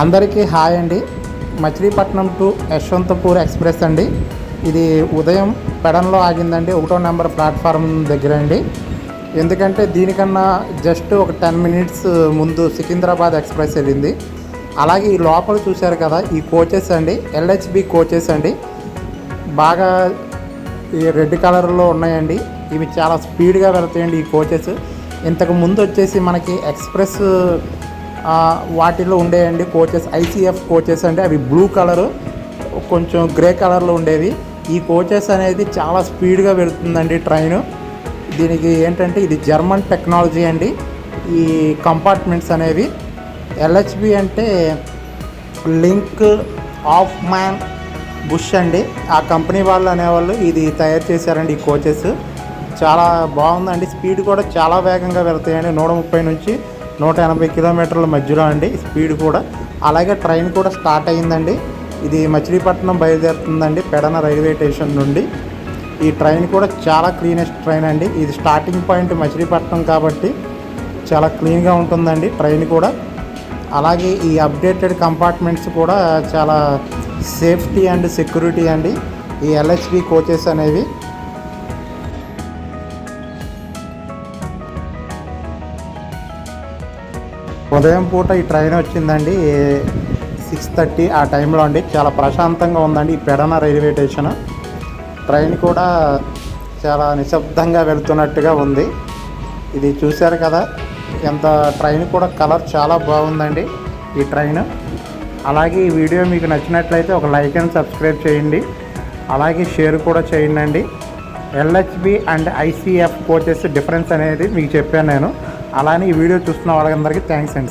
అందరికీ హాయ్ అండి. Machilipatnam to Yesvantpur express అండి. ఇది ఉదయం పెడన్లో ఆగిందండి. ఒకటో నెంబర్ ప్లాట్ఫారం దగ్గర అండి. ఎందుకంటే దీనికన్నా జస్ట్ ఒక టెన్ మినిట్స్ ముందు సికింద్రాబాద్ ఎక్స్ప్రెస్ వెళ్ళింది. అలాగే ఈ లోపల చూశారు కదా ఈ కోచెస్ అండి. ఎల్హెచ్బి కోచెస్ అండి. బాగా ఈ రెడ్ కలర్లో ఉన్నాయండి. ఇవి చాలా స్పీడ్గా వెళ్తాయండి ఈ కోచెస్. ఇంతకు ముందు వచ్చేసి మనకి ఎక్స్ప్రెస్ వాటిలో ఉండేయండి కోచెస్. ఐసీఎఫ్ కోచెస్ అంటే అవి బ్లూ కలరు కొంచెం గ్రే కలర్లో ఉండేవి. ఈ కోచెస్ అనేది చాలా స్పీడ్గా వెళుతుందండి ట్రైను. దీనికి ఏంటంటే ఇది జర్మన్ టెక్నాలజీ అండి. ఈ కంపార్ట్మెంట్స్ అనేవి. ఎల్హెచ్బి అంటే లింక్ ఆఫ్ మ్యాన్ బుష్ అండి. ఆ కంపెనీ వాళ్ళు అనేవాళ్ళు ఇది తయారు చేశారండి ఈ కోచెస్. చాలా బాగుందండి. స్పీడ్ కూడా చాలా వేగంగా వెళ్తాయండి నూట ముప్పై నుంచి నూట ఎనభై కిలోమీటర్ల మధ్యలో అండి స్పీడ్ కూడా. అలాగే ట్రైన్ కూడా స్టార్ట్ అయ్యిందండి. ఇది మచిలీపట్నం బయలుదేరుతుందండి పెడన రైల్వే స్టేషన్ నుండి. ఈ ట్రైన్ కూడా చాలా క్లీనెస్ట్ ట్రైన్ అండి. ఇది స్టార్టింగ్ పాయింట్ మచిలీపట్నం కాబట్టి చాలా క్లీన్గా ఉంటుందండి ట్రైన్ కూడా. అలాగే ఈ అప్డేటెడ్ కంపార్ట్మెంట్స్ కూడా చాలా సేఫ్టీ అండ్ సెక్యూరిటీ అండి. ఈ ఎల్హెచ్బి కోచెస్ అనేవి ఉదయం పూట ఈ ట్రైన్ వచ్చిందండి. సిక్స్ థర్టీ ఆ టైంలో అండి. చాలా ప్రశాంతంగా ఉందండి ఈ పెడన రైల్వే స్టేషన్. ట్రైన్ కూడా చాలా నిశ్శబ్దంగా వెళ్తున్నట్టుగా ఉంది. ఇది చూశారు కదా ఎంత ట్రైన్ కూడా కలర్ చాలా బాగుందండి ఈ ట్రైన్. అలాగే ఈ వీడియో మీకు నచ్చినట్లయితే ఒక లైక్ అండ్ సబ్స్క్రైబ్ చేయండి. అలాగే షేర్ కూడా చేయండి LHB and ICF coaches difference అనేది మీకు చెప్పాను నేను. అలానే ఈ వీడియో చూస్తున్న వాళ్ళందరికీ థ్యాంక్స్ అండి